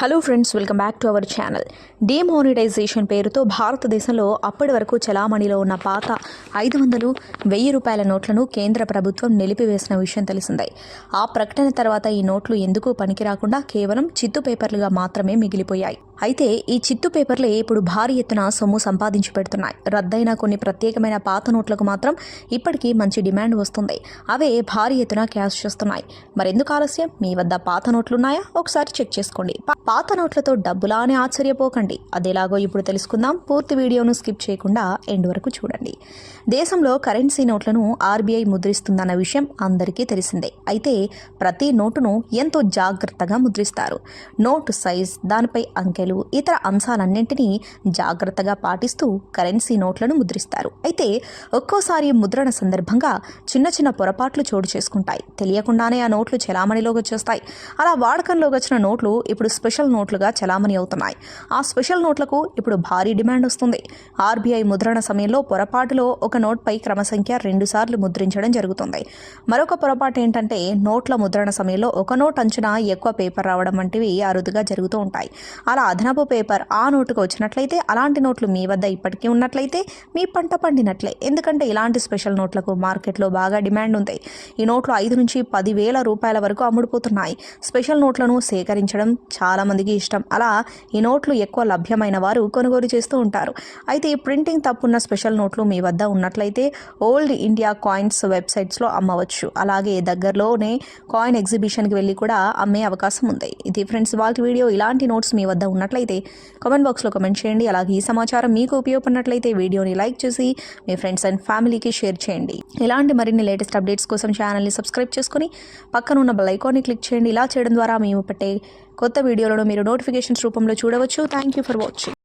Hello friends welcome back to our channel demonetization పేరుతో భారతదేశంలో అప్పటి వరకు చలామణిలో ఉన్న పాత ఐదు వందలు వెయ్యి రూపాయల నోట్లను కేంద్ర ప్రభుత్వం నిలిపివేసిన విషయం తెలిసిందే. ఆ ప్రకటన తర్వాత ఈ నోట్లు ఎందుకు పనికిరాకుండా కేవలం చిత్తు పేపర్లుగా మాత్రమే మిగిలిపోయాయి. అయితే ఈ చిత్తు పేపర్లే ఇప్పుడు భారీ ఎత్తున సొమ్ము సంపాదించి పెడుతున్నాయి. రద్దయిన కొన్ని ప్రత్యేకమైన పాత నోట్లకు మాత్రం ఇప్పటికీ మంచి డిమాండ్ వస్తుంది. అవే భారీ ఎత్తున క్యాష్ చేస్తున్నాయి మరెందుకు ఆలస్యం? మీ వద్ద పాత నోట్లున్నాయా? ఒకసారి చెక్ చేసుకోండి. పాత నోట్లతో డబ్బులా అని ఆశ్చర్యపోకండి. అదేలాగో ఇప్పుడు తెలుసుకుందాం. పూర్తి వీడియోను స్కిప్ చేయకుండా ఎండ్ వరకు చూడండి. దేశంలో కరెన్సీ నోట్లను ఆర్బీఐ ముద్రిస్తుందన్న విషయం అందరికీ తెలిసిందే. అయితే ప్రతి నోటును ఎంతో జాగ్రత్తగా ముద్రిస్తారు. నోటు సైజ్ దానిపై అంకెలు ఇతర అంశాలన్నింటినీ జాగ్రత్తగా పాటిస్తూ కరెన్సీ నోట్లను ముద్రిస్తారు. అయితే ఒక్కోసారి ముద్రణ సందర్భంగా చిన్న చిన్న పొరపాట్లు చోటు చేసుకుంటాయి. తెలియకుండానే ఆ నోట్లు చలామణిలోకి వచ్చేస్తాయి. అలా వాడకంలోకి వచ్చిన నోట్లు ఇప్పుడు స్పెషల్ నోట్లుగా చలామణి అవుతున్నాయి. ఆ స్పెషల్ నోట్లకు ఇప్పుడు భారీ డిమాండ్ వస్తుంది. ఆర్బీఐ ముద్రణ సమయంలో పొరపాటులో ఒక నోట్పై క్రమసంఖ్య సంఖ్య రెండుసార్లు ముద్రించడం జరుగుతుంది. మరొక పొరపాటు ఏంటంటే నోట్ల ముద్రణ సమయంలో ఒక నోట్ అంచున ఎక్కువ పేపర్ రావడం వంటివి అరుదుగా జరుగుతూ ఉంటాయి. అలా అదనపు పేపర్ ఆ నోటుకు వచ్చినట్లయితే అలాంటి నోట్లు మీ వద్ద ఇప్పటికీ ఉన్నట్లయితే మీ పంట పండినట్లే. ఎందుకంటే ఇలాంటి స్పెషల్ నోట్లకు మార్కెట్లో బాగా డిమాండ్ ఉంది. ఈ నోట్లు ఐదు నుంచి పదివేల రూపాయల వరకు అమ్ముడుపోతున్నాయి. స్పెషల్ నోట్లను సేకరించడం చాలామందికి ఇష్టం. అలా ఈ నోట్లు ఎక్కువ లభ్యమైన వారు కొనుగోలు చేస్తూ ఉంటారు. అయితే ఈ ప్రింటింగ్ తప్పున్న స్పెషల్ నోట్లు మీ వద్ద ఉన్నట్లయితే ఓల్డ్ ఇండియా కాయిన్స్ వెబ్సైట్స్లో అమ్మవచ్చు. అలాగే దగ్గరలోనే కాయిన్ ఎగ్జిబిషన్కి వెళ్ళి కూడా అమ్మే అవకాశం ఉంది. ఇది ఫ్రెండ్స్ వాళ్ళ వీడియో. ఇలాంటి నోట్స్ మీ వద్ద నచ్చినట్లయితే కామెంట్ బాక్స్లో కమెంట్ చేయండి. అలాగే ఈ సమాచారం మీకు ఉపయోగపడినట్లయితే వీడియోని లైక్ చేసి మీ ఫ్రెండ్స్ అండ్ ఫ్యామిలీకి షేర్ చేయండి. ఇలాంటి మరిన్ని లేటెస్ట్ అప్డేట్స్ కోసం ఛానల్ని సబ్స్క్రైబ్ చేసుకుని పక్కన ఉన్న బెల్ ఐకాన్ని క్లిక్ చేయండి. ఇలా చేయడం ద్వారా మేము పెట్టే కొత్త వీడియోలను మీరు నోటిఫికేషన్స్ రూపంలో చూడవచ్చు. Thank you for watching